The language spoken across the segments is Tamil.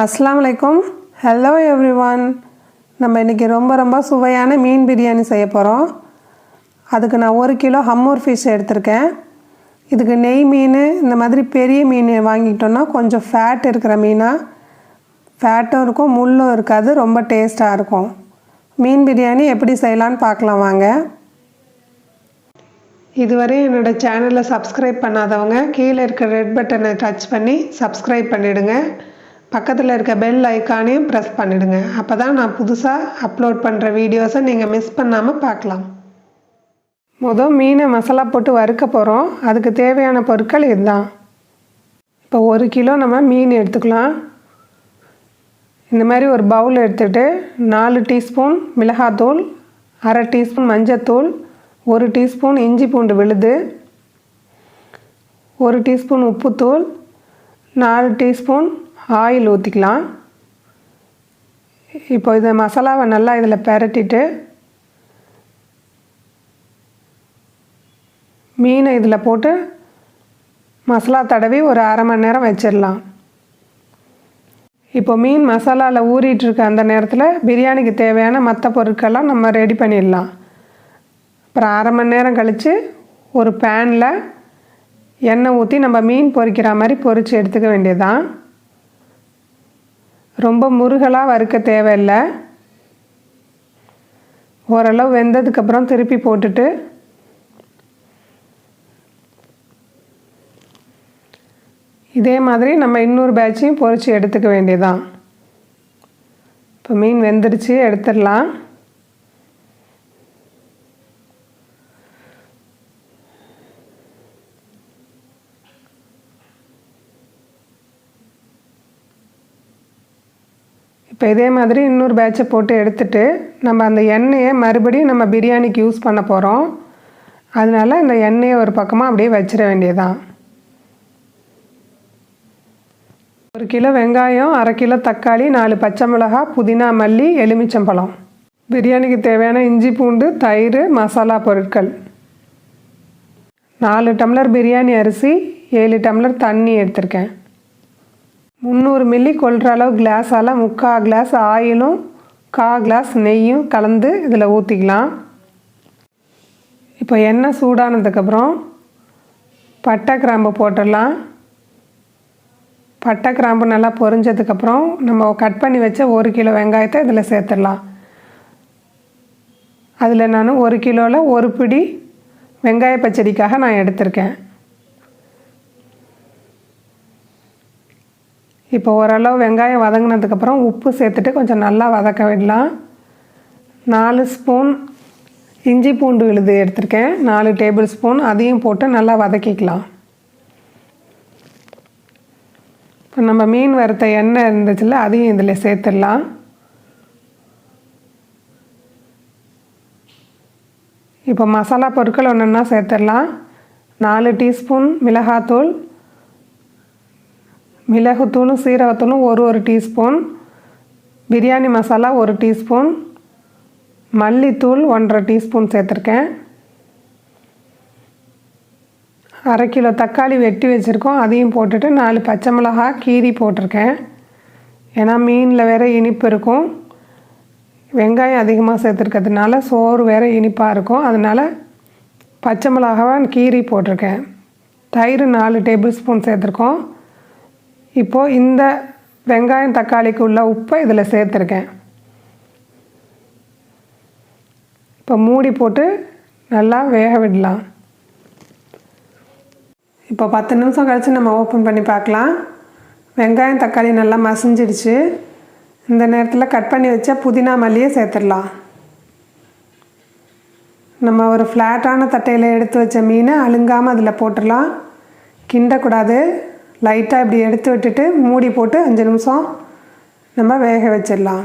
அஸ்லாம் வலைக்கும். ஹலோ ஒன் நம்ம இன்றைக்கி ரொம்ப ரொம்ப சுவையான மீன் பிரியாணி செய்ய போகிறோம் அதுக்கு நான் ஒரு கிலோ ஹம்மூர் ஃபிஷ் எடுத்திருக்கேன். இதுக்கு நெய் மீன் இந்த மாதிரி பெரிய மீன் வாங்கிட்டோன்னா கொஞ்சம் ஃபேட் இருக்கிற மீனாக ஃபேட்டும் இருக்கும் முள்ளும் இருக்காது ரொம்ப டேஸ்ட்டாக இருக்கும். மீன் பிரியாணி எப்படி செய்யலான்னு பார்க்கலாம் வாங்க. இதுவரை என்னோடய சேனலை சப்ஸ்கிரைப் பண்ணாதவங்க கீழே இருக்க ரெட் பட்டனை டச் பண்ணி சப்ஸ்கிரைப் பண்ணிவிடுங்க பக்கத்தில் இருக்க பெல் ஐக்கானையும் ப்ரெஸ் பண்ணிவிடுங்க அப்போ தான் நான் புதுசாக அப்லோட் பண்ணுற வீடியோஸை நீங்கள் மிஸ் பண்ணாமல் பார்க்கலாம். மொதல் மீனை மசாலா போட்டு வறுக்க போகிறோம் அதுக்கு தேவையான பொருட்கள் இதுதான் இப்போ ஒரு கிலோ நம்ம மீன் எடுத்துக்கலாம். இந்த மாதிரி ஒரு பவுல் எடுத்துகிட்டு நாலு டீஸ்பூன் மிளகாத்தூள் அரை டீஸ்பூன் மஞ்சத்தூள் ஒரு டீஸ்பூன் இஞ்சி பூண்டு விழுது ஒரு டீஸ்பூன் உப்புத்தூள் நாலு டீஸ்பூன் ஆயில் ஊற்றிக்கலாம் இப்போ இந்த மசாலாவை நல்லா இதில் பரட்டிட்டு மீனை இதில் போட்டு மசாலா தடவி ஒரு அரை மணி நேரம் வச்சிடலாம். இப்போ மீன் மசாலாவில் ஊறிட்டுருக்க அந்த நேரத்தில் பிரியாணிக்கு தேவையான மற்ற பொருட்கள்லாம் நம்ம ரெடி பண்ணிடலாம். அப்புறம் அரை மணி நேரம் கழித்து ஒரு பேனில் எண்ணெய் ஊற்றி நம்ம மீன் பொரிக்கிற மாதிரி பொரித்து எடுத்துக்க வேண்டியதான் ரொம்ப முருகலாக வறுக்க தேவையில்லை. ஓரளவு வெந்ததுக்கப்புறம் திருப்பி போட்டுட்டு இதே மாதிரி நம்ம இன்னொரு பேட்சையும் பொறிச்சு எடுத்துக்க வேண்டியதான் இப்போ மீன் வெந்துருச்சு எடுத்துடலாம். இப்போ இதே மாதிரி இன்னொரு பேட்சை போட்டு எடுத்துட்டு நம்ம அந்த எண்ணெயை மறுபடியும் நம்ம பிரியாணிக்கு யூஸ் பண்ண போகிறோம் அதனால் இந்த எண்ணெயை ஒரு பக்கமாக அப்படியே வச்சிட வேண்டியதான் ஒரு கிலோ வெங்காயம் அரை கிலோ தக்காளி நாலு பச்சை மிளகா புதினா மல்லி எலுமிச்சம்பழம். பிரியாணிக்கு தேவையான இஞ்சி பூண்டு தயிர் மசாலா பொருட்கள். நாலு டம்ளர் பிரியாணி அரிசி ஏழு டம்ளர் தண்ணி எடுத்திருக்கேன். முந்நூறு மில்லி கொள்கிற அளவு கிளாஸால் முக்கால் கிளாஸ் ஆயிலும் கா கிளாஸ் நெய்யும் கலந்து இதில் ஊற்றிக்கலாம் இப்போ எண்ணெய் சூடானதுக்கப்புறம் பட்டை கிராம்பு போட்டுடலாம். பட்டை கிராம்பு நல்லா பொரிஞ்சதுக்கப்புறம் நம்ம கட் பண்ணி வச்ச ஒரு கிலோ வெங்காயத்தை இதில் சேர்த்துடலாம். அதில் நான் ஒரு கிலோவில் ஒரு பிடி வெங்காய பச்சடிக்காக நான் எடுத்திருக்கேன். இப்போ ஓரளவு வெங்காயம் வதங்கினதுக்கப்புறம் உப்பு சேர்த்துட்டு கொஞ்சம் நல்லா வதக்க விடலாம். நாலு ஸ்பூன் இஞ்சி பூண்டு விழுது எடுத்திருக்கேன். நாலு டேபிள் ஸ்பூன் அதையும் போட்டு நல்லா வதக்கிக்கலாம். இப்போ நம்ம மீன் வறுத்த எண்ணெய் இருந்துச்சுல்ல அதையும் இதில் சேர்த்துடலாம். இப்போ மசாலா பொருட்கள் ஒன்றுன்னா சேர்த்துடலாம். நாலு டீஸ்பூன் மிளகாத்தூள் மிளகுத்தூளும் சீரகத்தூளும் ஒரு ஒரு டீஸ்பூன். பிரியாணி மசாலா ஒரு டீஸ்பூன். மல்லித்தூள் ஒன்றரை டீஸ்பூன் சேர்த்துருக்கேன். அரை கிலோ தக்காளி வெட்டி வச்சுருக்கோம். அதையும் போட்டுட்டு நாலு பச்சை மிளகா கீரி போட்டிருக்கேன். ஏன்னா மீனில் வேறு இனிப்பு இருக்கும். வெங்காயம் அதிகமாக சேர்த்துருக்கிறதுனால சோறு வேறு இனிப்பாக இருக்கும். அதனால் பச்சை மிளகாவை கீரி போட்டிருக்கேன். தயிர் நாலு டேபிள் ஸ்பூன் சேர்த்துருக்கோம். இப்போது இந்த வெங்காயம் தக்காளிக்கு உள்ள உப்பை இதில் சேர்த்துருக்கேன். இப்போ மூடி போட்டு நல்லா வேக விடலாம். இப்போ பத்து நிமிஷம் கழித்து நம்ம ஓப்பன் பண்ணி பார்க்கலாம். வெங்காயம் தக்காளி நல்லா மசிஞ்சிடுச்சு. இந்த நேரத்தில் கட் பண்ணி வச்சா புதினா மல்லியை சேர்த்துடலாம். நம்ம ஒரு ஃப்ளாட்டான தட்டையில் எடுத்து வச்ச மீனை அழுங்காமல் அதில் போட்டுடலாம். கிண்டக்கூடாது. லைட்டாக இப்படி எடுத்து விட்டுட்டு மூடி போட்டு அஞ்சு நிமிஷம் நம்ம வேக வச்சிடலாம்.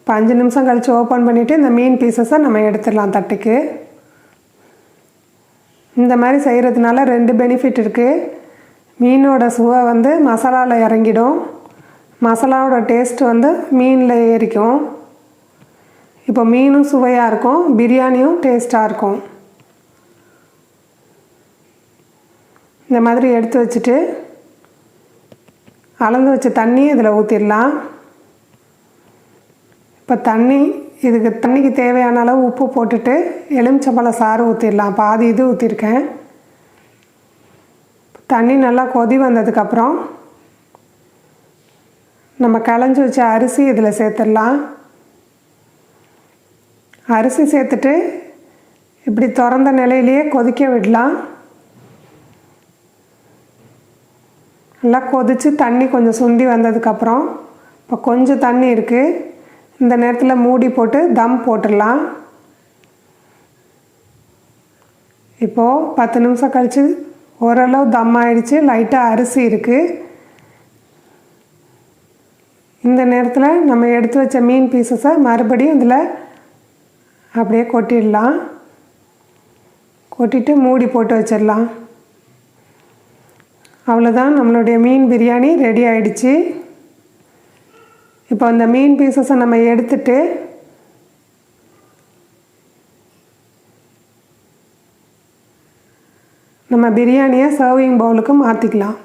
இப்போ அஞ்சு நிமிஷம் கழித்து ஓப்பன் பண்ணிவிட்டு இந்த மீன் பீசஸை நம்ம எடுத்துடலாம் தட்டுக்கு. இந்த மாதிரி செய்கிறதுனால ரெண்டு பெனிஃபிட் இருக்குது மீனோட சுவை வந்து மசாலாவில் இறங்கிடும். மசாலாவோட டேஸ்ட் வந்து மீனில் ஏறிக்கும். இப்போ மீனும் சுவையாக இருக்கும் பிரியாணியும் டேஸ்ட்டாக இருக்கும். இந்த மாதிரி எடுத்து வச்சுட்டு அளந்து வச்ச தண்ணி இதில் ஊற்றிடலாம் இப்போ தண்ணி இதுக்கு தண்ணிக்கு தேவையான அளவு உப்பு போட்டுட்டு எலுமிச்சம்பழம் சாறு ஊற்றிடலாம் பாதி இது ஊற்றிருக்கேன் தண்ணி நல்லா கொதி வந்ததுக்கப்புறம் நம்ம களைஞ்சி வச்ச அரிசி இதில் சேர்த்துடலாம். அரிசி சேர்த்துட்டு இப்படி திறந்த நிலையிலேயே கொதிக்க விடலாம். நல்லா கொதித்து தண்ணி கொஞ்சம் சுண்டி வந்ததுக்கப்புறம் இப்போ கொஞ்சம் தண்ணி இருக்குது இந்த நேரத்தில் மூடி போட்டு தம் போட்டுடலாம். இப்போது பத்து நிமிஷம் கழித்து ஓரளவு தம் ஆயிடுச்சு லைட்டாக அரிசி இருக்குது இந்த நேரத்தில் நம்ம எடுத்து வச்ச மீன் பீசஸை மறுபடியும் இதில் அப்படியே கொட்டிடலாம். கொட்டிட்டு மூடி போட்டு வச்சிடலாம். அவ்வளோதான் நம்மளுடைய மீன் பிரியாணி ரெடி ஆயிடுச்சு. இப்போ அந்த மீன் பீசஸை நம்ம எடுத்துட்டு நம்ம பிரியாணியை சர்விங் பவுலுக்கு மாற்றிக்கலாம்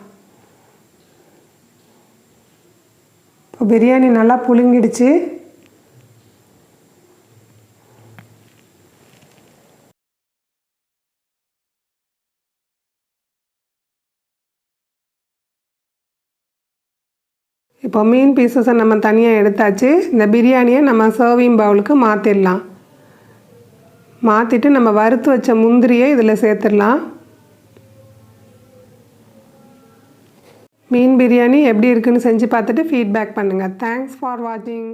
இப்போ பிரியாணி நல்லா புழுங்கிடுச்சு. இப்போ மீன் பீசஸை நம்ம தனியாக எடுத்தாச்சு இந்த பிரியாணியை நம்ம சர்விங் பவுலுக்கு மாற்றிடலாம் மாற்றிட்டு நம்ம வறுத்து வச்ச முந்திரியை இதில் சேர்த்துடலாம். மீன் பிரியாணி எப்படி இருக்குன்னு செஞ்சு பார்த்துட்டு ஃபீட்பேக் பண்ணுங்கள் தேங்க்ஸ் ஃபார் வாட்சிங்